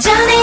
전에